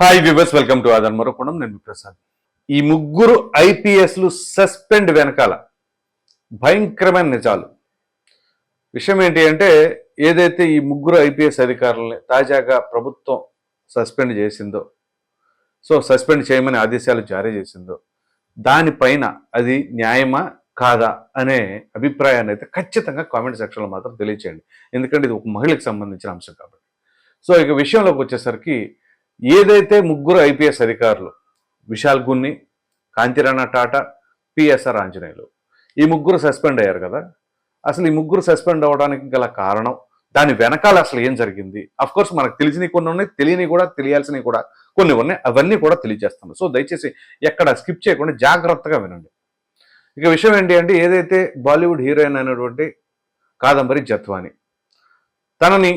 Hi viewers welcome to other మరొకడం నేను ప్రసాద్ ఈ ముగ్గురు ఐపీఎస్లు సస్పెండ్ వెనకాల భయంకరమైన నిజాలు. విషయం ఏంటి అంటే ఏదైతే ఈ ముగ్గురు ఐపీఎస్ అధికారులని తాజాగా ప్రభుత్వం సస్పెండ్ చేసిందో సో సస్పెండ్ చేయమని ఆదేశాలు జారీ చేసిందో దానిపైన అది న్యాయమా కాదా అనే అభిప్రాయాన్ని అయితే ఖచ్చితంగా కామెంట్ సెక్షన్లో మాత్రం తెలియచేయండి. ఎందుకంటే ఇది ఒక మహిళకు సంబంధించిన అంశం కాబట్టి. సో ఇక విషయంలోకి వచ్చేసరికి ఏదైతే ముగ్గురు ఐపీఎస్ అధికారులు విశాల్ గున్ని కాంతిరాణ టాటా పిఎస్ఆర్ ఆంజనేయులు ఈ ముగ్గురు సస్పెండ్ అయ్యారు కదా. అసలు ఈ ముగ్గురు సస్పెండ్ అవ్వడానికి గల కారణం దాని వెనకాల అసలు ఏం జరిగింది? అఫ్ కోర్స్ మనకు తెలిసినవి కొన్ని ఉన్నాయి తెలియని కూడా తెలియాల్సినవి కూడా కొన్ని ఉన్నాయి అవన్నీ కూడా తెలియజేస్తాను సో దయచేసి ఎక్కడ స్కిప్ చేయకుండా జాగ్రత్తగా వినండి. ఇక విషయం ఏంటి అంటే ఏదైతే బాలీవుడ్ హీరోయిన్ అయినటువంటి కాదంబరి జత్వాని తనని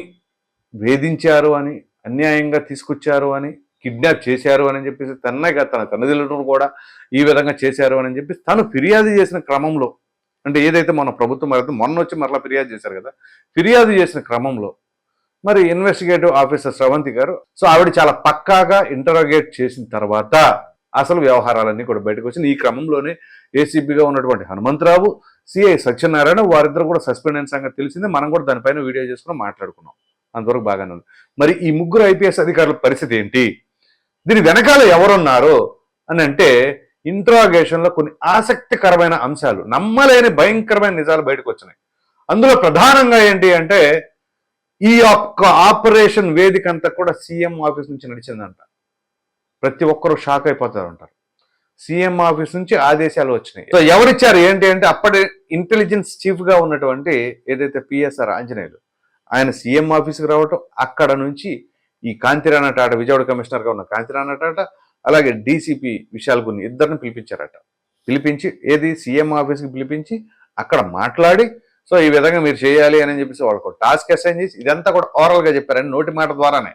వేధించారు అని అన్యాయంగా తీసుకొచ్చారు అని కిడ్నాప్ చేశారు అని చెప్పేసి తన్నగా తన తల్లిదండ్రులు కూడా ఈ విధంగా చేశారు అని చెప్పి తను ఫిర్యాదు చేసిన క్రమంలో అంటే ఏదైతే మన ప్రభుత్వం అయితే మొన్న వచ్చి మరలా ఫిర్యాదు చేశారు కదా ఫిర్యాదు చేసిన క్రమంలో మరి ఇన్వెస్టిగేటివ్ ఆఫీసర్ స్రవంతి గారు సో ఆవిడ చాలా పక్కాగా ఇంటరోగేట్ చేసిన తర్వాత అసలు వ్యవహారాలన్నీ కూడా బయటకు వచ్చిన ఈ క్రమంలోనే ఏసీబీగా ఉన్నటువంటి హనుమంతరావు సిఐ సత్యనారాయణ వారిద్దరు కూడా సస్పెండ్ అయిన సంగతి తెలిసిందే. మనం కూడా దానిపైన వీడియో చేసుకుని మాట్లాడుకున్నాం. అంతవరకు బాగానే ఉంది. మరి ఈ ముగ్గురు ఐపీఎస్ అధికారుల పరిస్థితి ఏంటి? దీని వెనకాల ఎవరున్నారు అని అంటే ఇంట్రాగేషన్లో కొన్ని ఆసక్తికరమైన అంశాలు నమ్మలేని భయంకరమైన నిజాలు బయటకు వచ్చినాయి. అందులో ప్రధానంగా ఏంటి అంటే ఈ యొక్క ఆపరేషన్ వేదిక అంతా కూడా సీఎం ఆఫీస్ నుంచి నడిచిందంట. ప్రతి ఒక్కరూ షాక్ అయిపోతారు అంటారు. సీఎం ఆఫీస్ నుంచి ఆదేశాలు వచ్చినాయి. సో ఎవరిచ్చారు? ఏంటి అంటే అప్పటి ఇంటెలిజెన్స్ చీఫ్గా ఉన్నటువంటి ఏదైతే పిఎస్ఆర్ ఆంజనేయులు ఆయన సీఎం ఆఫీస్కి రావటం అక్కడ నుంచి ఈ కాంతిరాణ టాటా విజయవాడ కమిషనర్గా ఉన్న కాంతిరాణ టాటా అలాగే డీసీపీ విశాల్ గుని ఇద్దరిని పిలిపించారట. పిలిపించి ఏది? సీఎం ఆఫీస్కి పిలిపించి అక్కడ మాట్లాడి సో ఈ విధంగా మీరు చేయాలి అని చెప్పేసి వాళ్ళకు టాస్క్ అసైన్ చేసి ఇదంతా కూడా ఓవరాల్గా చెప్పారని నోటి మాట ద్వారానే.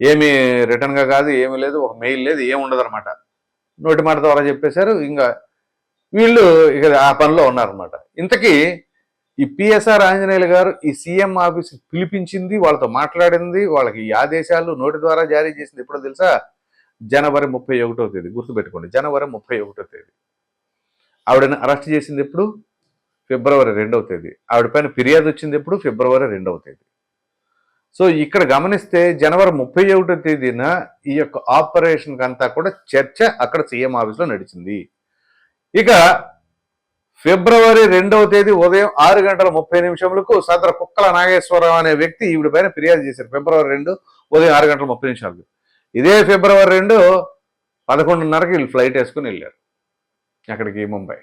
ఏమి రిటర్న్గా కాదు ఏమీ లేదు ఒక మెయిల్ లేదు ఏమి ఉండదు అనమాట నోటి మాట ద్వారా చెప్పేశారు ఇంకా వీళ్ళు ఇక ఆ పనిలో ఉన్నారనమాట ఇంతకీ ఈ పిఎస్ఆర్ ఆంజనేయులు గారు ఈ సీఎం ఆఫీస్ పిలిపించింది వాళ్ళతో మాట్లాడింది వాళ్ళకి ఈ ఆదేశాలు నోటి ద్వారా జారీ చేసింది ఎప్పుడో తెలుసా? జనవరి ముప్పై ఒకటో తేదీ. గుర్తుపెట్టుకోండి జనవరి ముప్పై ఒకటో తేదీ. ఆవిడని అరెస్ట్ చేసింది ఎప్పుడు? ఫిబ్రవరి రెండవ తేదీ. ఆవిడ పైన ఫిర్యాదు వచ్చింది ఎప్పుడు? ఫిబ్రవరి రెండవ తేదీ. సో ఇక్కడ గమనిస్తే జనవరి ముప్పై ఒకటో తేదీన ఈ యొక్క ఆపరేషన్కి అంతా కూడా చర్చ అక్కడ సీఎం ఆఫీస్లో నడిచింది. ఇక ఫిబ్రవరి రెండవ తేదీ ఉదయం ఆరు గంటల ముప్పై నిమిషములకు సదర కుక్కల నాగేశ్వరరావు అనే వ్యక్తి ఈవిడ పైన ఫిర్యాదు చేశారు. ఫిబ్రవరి రెండు ఉదయం ఆరు గంటల ముప్పై నిమిషాలకు. ఇదే ఫిబ్రవరి రెండు పదకొండున్నరకి వీళ్ళు ఫ్లైట్ వేసుకుని వెళ్ళారు. అక్కడికి ముంబై.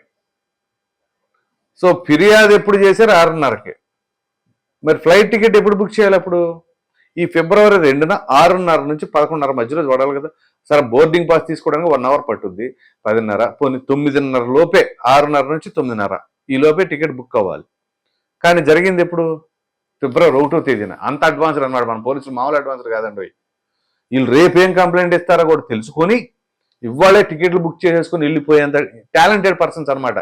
సో ఫిర్యాదు ఎప్పుడు చేశారు? ఆరున్నరకి. మరి ఫ్లైట్ టికెట్ ఎప్పుడు బుక్ చేయాలి అప్పుడు? ఈ ఫిబ్రవరి రెండున ఆరున్నర నుంచి పదకొండున్నర మధ్యలో చూడాలి కదా. సరే బోర్డింగ్ పాస్ తీసుకోవడానికి వన్ అవర్ పట్టుద్ది. పదిన్నర పోనీ తొమ్మిదిన్నర లోపే ఆరున్నర నుంచి తొమ్మిదిన్నర. ఈ లోపే టికెట్ బుక్ అవ్వాలి. కానీ జరిగింది ఎప్పుడు? ఫిబ్రవరి ఒకటో తేదీన. అంత అడ్వాన్స్డ్ అనమాట మన పోలీసులు. మామూలు అడ్వాన్స్డ్ కాదండి. వీళ్ళు రేపు ఏం కంప్లైంట్ ఇస్తారో కూడా తెలుసుకొని ఇవాళే టికెట్లు బుక్ చేసేసుకొని వెళ్ళిపోయేంత టాలెంటెడ్ పర్సన్స్ అనమాట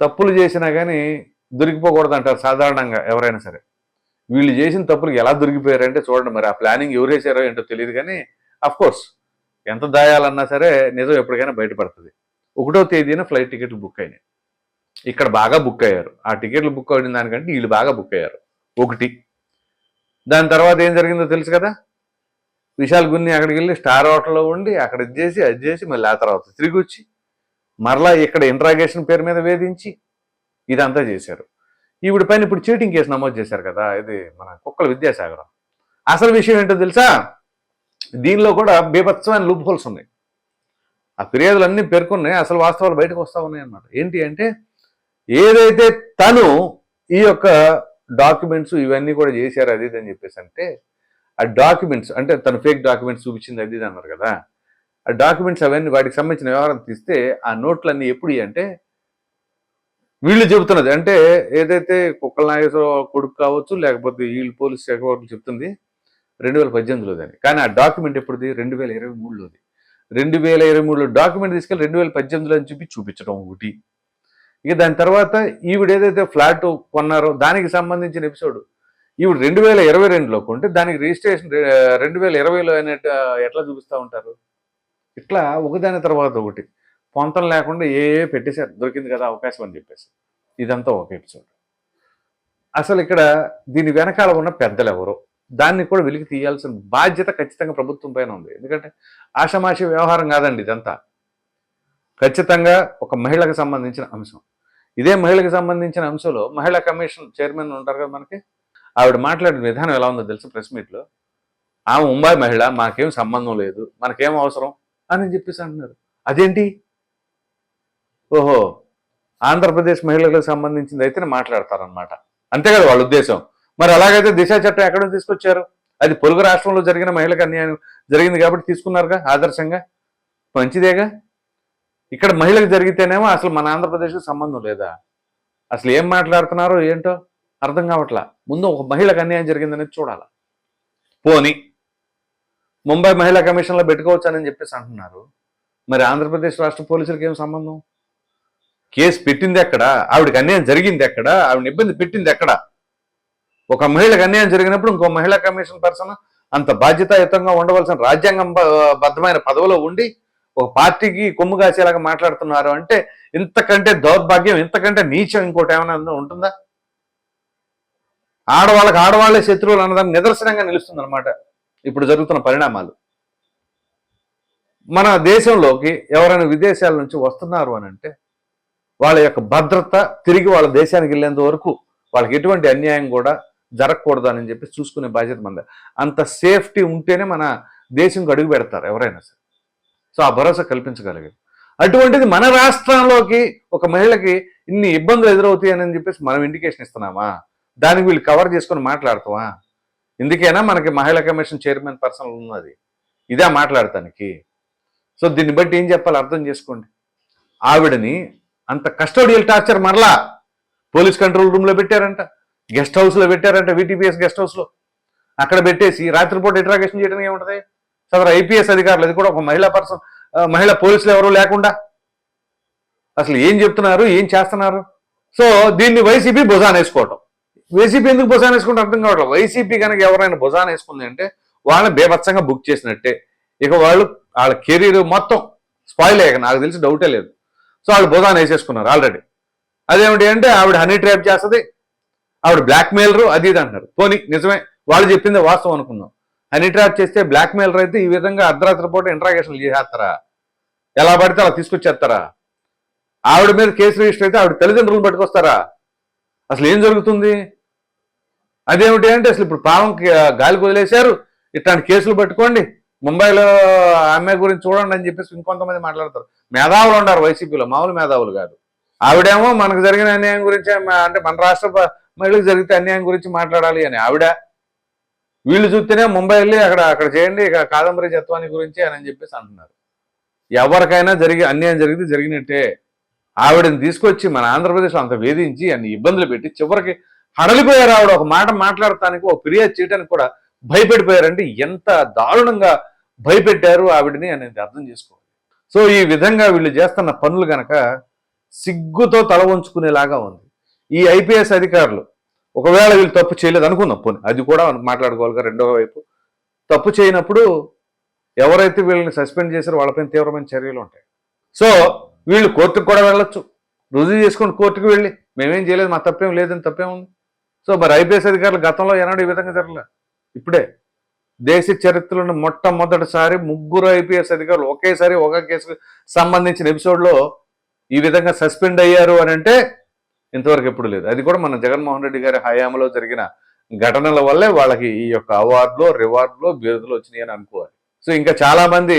తప్పులు చేసినా కానీ దొరికిపోకూడదు అంటారు సాధారణంగా ఎవరైనా సరే. వీళ్ళు చేసిన తప్పులకు ఎలా దొరికిపోయారంటే చూడండి మరి ఆ ప్లానింగ్ ఎవరు వేసారో ఏంటో తెలియదు కానీ అఫ్ కోర్స్ ఎంత దాయాలన్నా సరే నిజం ఎప్పటికైనా బయటపడుతుంది. ఒకటో తేదీన ఫ్లైట్ టికెట్లు బుక్ అయినాయి. ఇక్కడ బాగా బుక్ అయ్యారు. ఆ టికెట్లు బుక్ అయిన దానికంటే వీళ్ళు బాగా బుక్ అయ్యారు. ఒకటి. దాని తర్వాత ఏం జరిగిందో తెలుసు కదా? విశాల్ గున్ని అక్కడికి వెళ్ళి స్టార్ హోటల్లో ఉండి అక్కడ ఇది చేసి అది చేసి మళ్ళీ ఆ తర్వాత తిరిగి వచ్చి మరలా ఇక్కడ ఇంట్రాగేషన్ పేరు మీద వేధించి ఇదంతా చేశారు. ఈవిడ పైన ఇప్పుడు చీటింగ్ కేసు నమోదు చేశారు కదా ఇది మన కుక్కల విద్యాసాగరం. అసలు విషయం ఏంటో తెలుసా? దీనిలో కూడా బీభత్సమైన లూప్ హోల్స్ ఉన్నాయి. ఆ ఫిర్యాదులు అన్నీ పేర్కొన్నాయి అసలు వాస్తవాలు బయటకు వస్తూ ఉన్నాయి అన్నమాట. ఏంటి అంటే ఏదైతే తను ఈ యొక్క డాక్యుమెంట్స్ ఇవన్నీ కూడా చేశారు అది ఇది అని చెప్పేసి అంటే ఆ డాక్యుమెంట్స్ అంటే తను ఫేక్ డాక్యుమెంట్స్ చూపించింది అది ఇది అన్నారు కదా. ఆ డాక్యుమెంట్స్ అవన్నీ వాటికి సంబంధించిన వ్యవహారం తీస్తే ఆ నోట్లన్నీ ఎప్పుడు అంటే వీళ్ళు చెబుతున్నది. అంటే ఏదైతే కుక్కల నాగేశ్వరరావు కొడుకు కావచ్చు లేకపోతే వీళ్ళు పోలీస్ శాఖ వాళ్ళు చెప్తుంది రెండు వేల పద్దెనిమిదిలోదని కానీ ఆ డాక్యుమెంట్ ఎప్పుడుది? రెండు వేల ఇరవై మూడులోది. రెండు వేల ఇరవై మూడులో డాక్యుమెంట్ తీసుకెళ్ళి రెండు వేల పద్దెనిమిదిలో అని చెప్పి చూపించడం ఒకటి. ఇక దాని తర్వాత ఈవిడ ఏదైతే ఫ్లాట్ కొన్నారో దానికి సంబంధించిన ఎపిసోడ్. ఈవిడ రెండు వేల ఇరవై రెండులో కొంటే దానికి రిజిస్ట్రేషన్ రెండు వేల ఇరవైలో అయినట్టు ఎట్లా చూపిస్తూ ఉంటారు? ఇట్లా ఒకదాని తర్వాత ఒకటి. పొంతం లేకుండా ఏ ఏ పెట్టేశారు? దొరికింది కదా అవకాశం అని చెప్పేసి. ఇదంతా ఒక ఎపిసోడ్. అసలు ఇక్కడ దీని వెనకాల ఉన్న పెద్దలు ఎవరు దాన్ని కూడా వెలికి తీయాల్సిన బాధ్యత ఖచ్చితంగా ప్రభుత్వం పైన ఉంది. ఎందుకంటే ఆషమాషి వ్యవహారం కాదండి ఇదంతా. ఖచ్చితంగా ఒక మహిళకు సంబంధించిన అంశం. ఇదే మహిళకు సంబంధించిన అంశంలో మహిళా కమిషన్ చైర్మన్ ఉంటారు కదా మనకి? ఆవిడ మాట్లాడిన విధానం ఎలా ఉందో తెలుసు ప్రెస్ మీట్లో? ఆమె ముంబై మహిళ మాకేం సంబంధం లేదు మనకేం అవసరం అని చెప్పేసి అంటున్నారు. అదేంటి? ఓహో ఆంధ్రప్రదేశ్ మహిళలకు సంబంధించింది అయితేనే మాట్లాడతారనమాట అంతే కదా వాళ్ళ ఉద్దేశం. మరి అలాగైతే దిశ చట్టం ఎక్కడ నుంచి తీసుకొచ్చారు? అది పొరుగు రాష్ట్రంలో జరిగిన మహిళకు అన్యాయం జరిగింది కాబట్టి తీసుకున్నారుగా ఆదర్శంగా? మంచిదేగా? ఇక్కడ మహిళకు జరిగితేనేమో అసలు మన ఆంధ్రప్రదేశ్కి సంబంధం లేదా? అసలు ఏం మాట్లాడుతున్నారో ఏంటో అర్థం కావట్లా? ముందు ఒక మహిళకు అన్యాయం జరిగిందనేది చూడాలి. పోని ముంబై మహిళా కమిషన్లో పెట్టుకోవచ్చానని చెప్పేసి అంటున్నారు. మరి ఆంధ్రప్రదేశ్ రాష్ట్ర పోలీసులకు ఏం సంబంధం? కేసు పెట్టింది ఎక్కడ? ఆవిడకి అన్యాయం జరిగింది ఎక్కడ? ఆవిడ ఇబ్బంది పెట్టింది ఎక్కడ? ఒక మహిళకు అన్యాయం జరిగినప్పుడు ఇంకో మహిళా కమిషన్ పర్సన్ అంత బాధ్యతాయుతంగా ఉండవలసిన రాజ్యాంగం బద్ధమైన పదవిలో ఉండి ఒక పార్టీకి కొమ్ము కాసేలాగా మాట్లాడుతున్నారు అంటే ఇంతకంటే దౌర్భాగ్యం ఇంతకంటే నీచం ఇంకోటి ఏమైనా ఉంటుందా? ఆడవాళ్ళకి ఆడవాళ్ళే శత్రువులు అన్నదాన్ని నిదర్శనంగా నిలుస్తుంది అనమాట ఇప్పుడు జరుగుతున్న పరిణామాలు. మన దేశంలోకి ఎవరైనా విదేశాల నుంచి వస్తున్నారు అని అంటే వాళ్ళ యొక్క భద్రత తిరిగి వాళ్ళ దేశానికి వెళ్ళేంత వరకు వాళ్ళకి ఎటువంటి అన్యాయం కూడా జరగకూడదు అని చెప్పి చూసుకునే బాధ్యత మంది అంత సేఫ్టీ ఉంటేనే మన దేశంకి అడుగు పెడతారు ఎవరైనా సరే. సో ఆ భరోసా కల్పించగలిగారు. అటువంటిది మన రాష్ట్రంలోకి ఒక మహిళకి ఇన్ని ఇబ్బందులు ఎదురవుతాయని చెప్పేసి మనం ఇండికేషన్ ఇస్తున్నామా? దానికి వీళ్ళు కవర్ చేసుకొని మాట్లాడతామా ఎందుకైనా మనకి మహిళా కమిషన్ చైర్మన్ పర్సన్ ఉన్నది. ఇదే మాట్లాడటానికి. సో దీన్ని బట్టి ఏం చెప్పాలి అర్థం చేసుకోండి. ఆవిడని అంత కస్టోడియల్ టార్చర్ మరలా పోలీస్ కంట్రోల్ రూమ్లో పెట్టారంట. గెస్ట్ హౌస్లో పెట్టారంట విటిపిఎస్ గెస్ట్ హౌస్లో అక్కడ పెట్టేసి రాత్రిపూట ఇంట్రాగేషన్ చేయడానికి ఏముంటుంది? సదరు ఐపీఎస్ అధికారులు అది కూడా ఒక మహిళా పర్సన్ మహిళా పోలీసులు ఎవరు లేకుండా. అసలు ఏం చెప్తున్నారు? ఏం చేస్తున్నారు? సో దీన్ని వైసీపీ భుజాన్ వేసుకోవటం. వైసీపీ ఎందుకు భుజాన్ వేసుకుంటే అర్థం కావట్లేదు. వైసీపీ కనుక ఎవరైనా భుజాన్ వేసుకుంది అంటే వాళ్ళని బేభత్సంగా బుక్ చేసినట్టే. ఇక వాళ్ళు వాళ్ళ కెరీర్ మొత్తం స్పాయిల్ అయ్యాక నాకు తెలిసి డౌటే లేదు. సో ఆవిడ బోధాన్ని వేసేసుకున్నారు ఆల్రెడీ. అదేమిటి అంటే ఆవిడ హనీ ట్రాప్ చేస్తుంది ఆవిడ బ్లాక్మెయిలరు అది ఇది అంటారు పోనీ నిజమే వాళ్ళు చెప్పింది వాస్తవం అనుకుందాం. హనీ ట్రాప్ చేస్తే బ్లాక్మెయిలర్ అయితే ఈ విధంగా అర్ధరాత్రి పూట ఇంట్రాగేషన్లు చేసేస్తారా? ఎలా పడితే అలా తీసుకొచ్చేస్తారా? ఆవిడ మీద కేసు రిజిస్టర్ అయితే ఆవిడ తల్లిదండ్రులను పట్టుకొస్తారా? అసలు ఏం జరుగుతుంది? అదేమిటి అంటే అసలు ఇప్పుడు పావం గాలికి వదిలేశారు. ఇట్లాంటి కేసులు పట్టుకోండి. ముంబైలో ఆ అమ్మాయి గురించి చూడండి అని చెప్పేసి ఇంకొంతమంది మాట్లాడతారు. మేధావులు ఉన్నారు వైసీపీలో మామూలు మేధావులు కాదు. ఆవిడేమో మనకు జరిగిన అన్యాయం గురించి అంటే మన రాష్ట్ర ప- మహిళలకు జరిగితే అన్యాయం గురించి మాట్లాడాలి అని ఆవిడ. వీళ్ళు చూస్తేనే ముంబై వెళ్ళి అక్కడ అక్కడ చేయండి ఇక కాదంబరి తత్వాన్ని గురించి అని చెప్పేసి అంటున్నారు. ఎవరికైనా జరిగి అన్యాయం జరిగితే జరిగినట్టే. ఆవిడని తీసుకొచ్చి మన ఆంధ్రప్రదేశ్ అంత వేధించి అన్ని ఇబ్బందులు పెట్టి చివరికి హడలిపోయారు ఆవిడ. ఒక మాట మాట్లాడటానికి ఒక ఫిర్యాదు చేయడానికి కూడా భయపడిపోయారంటే ఎంత దారుణంగా భయపెట్టారు ఆవిడని అనేది అర్థం చేసుకోవాలి. సో ఈ విధంగా వీళ్ళు చేస్తున్న పనులు గనక సిగ్గుతో తల వంచుకునేలాగా ఉంది. ఈ ఐపీఎస్ అధికారులు ఒకవేళ వీళ్ళు తప్పు చేయలేదు అనుకుందాం పోనీ. అది కూడా మాట్లాడుకోవాలి రెండవ వైపు. తప్పు చేయనప్పుడు ఎవరైతే వీళ్ళని సస్పెండ్ చేశారో వాళ్ళపైన తీవ్రమైన చర్యలు ఉంటాయి. సో వీళ్ళు కోర్టుకు కూడా వెళ్ళొచ్చు. రుజువు చేసుకుని కోర్టుకు వెళ్ళి మేమేం చేయలేదు మా తప్పేం లేదని తప్పేముంది? సో మరి ఐపీఎస్ అధికారులు గతంలో ఏనాడు ఈ విధంగా జరగలేదు ఇప్పుడే దేశ చరిత్రలో మొట్టమొదటిసారి ముగ్గురు ఐపీఎస్ అధికారులు ఒకేసారి ఒక కేసుకు సంబంధించిన ఎపిసోడ్లో ఈ విధంగా సస్పెండ్ అయ్యారు అని అంటే ఇంతవరకు ఎప్పుడు లేదు. అది కూడా మన జగన్మోహన్ రెడ్డి గారి హయాంలో జరిగిన ఘటనల వల్లే వాళ్ళకి ఈ యొక్క అవార్డులో రివార్డులో బిరుదులు వచ్చినాయి అని అనుకోవాలి. సో ఇంకా చాలామంది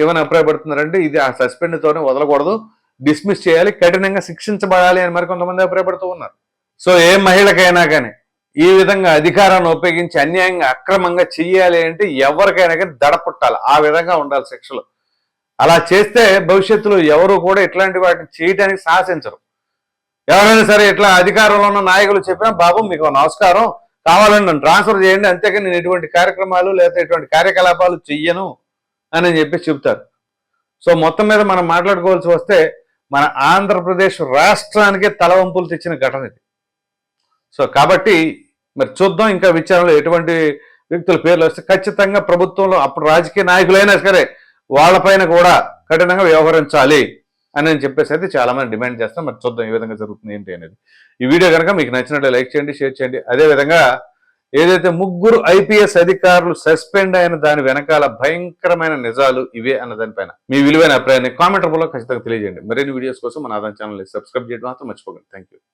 ఏమైనా అభిప్రాయపడుతున్నారంటే ఇది ఆ సస్పెండ్తోనే వదలకూడదు డిస్మిస్ చేయాలి కఠినంగా శిక్షించబడాలి అని మరి కొంతమంది అభిప్రాయపడుతూ ఉన్నారు. సో ఏ మహిళకైనా కానీ ఈ విధంగా అధికారాన్ని ఉపయోగించి అన్యాయంగా అక్రమంగా చెయ్యాలి అంటే ఎవరికైనా కానీ దడ పుట్టాలి. ఆ విధంగా ఉండాలి శిక్షలు. అలా చేస్తే భవిష్యత్తులో ఎవరు కూడా ఇట్లాంటి వాటిని చేయడానికి సాహసించరు. ఎవరైనా సరే ఇట్లా అధికారంలో ఉన్న నాయకులు చెప్పినా బాబు మీకు నమస్కారం. కావాలని నన్ను ట్రాన్స్ఫర్ చేయండి. అంతేకాని నేను ఎటువంటి కార్యక్రమాలు లేదా ఎటువంటి కార్యకలాపాలు చెయ్యను అని చెప్పి చెప్తారు సో మొత్తం మీద మనం మాట్లాడుకోవాల్సి వస్తే మన ఆంధ్రప్రదేశ్ రాష్ట్రానికే తలవంపులు తెచ్చిన ఘటన ఇది. సో కాబట్టి మరి చూద్దాం ఇంకా విచారణలో ఎటువంటి వ్యక్తుల పేర్లు వస్తే ఖచ్చితంగా ప్రభుత్వంలో అప్పుడు రాజకీయ నాయకులైనా సరే వాళ్ళపైన కూడా కఠినంగా వ్యవహరించాలి అని నేను చెప్పేసి అయితే చాలామంది డిమాండ్ చేస్తాం మరి చూద్దాం ఏ విధంగా జరుగుతుంది ఏంటి అనేది. ఈ వీడియో కనుక మీకు నచ్చినట్టు లైక్ చేయండి షేర్ చేయండి. అదే విధంగా ఏదైతే ముగ్గురు ఐపీఎస్ అధికారులు సస్పెండ్ అయిన దాని వెనకాల భయంకరమైన నిజాలు ఇవే అన్న దానిపైన మీ విలువైన అభిప్రాయాన్ని కామెంట్ రూపంలో ఖచ్చితంగా తెలియజేయండి. మరిన్ని వీడియోస్ కోసం మన ఆదాయం ఛానల్ని సబ్స్క్రైబ్ చేయడం మాత్రం మర్చిపోకండి. Thank you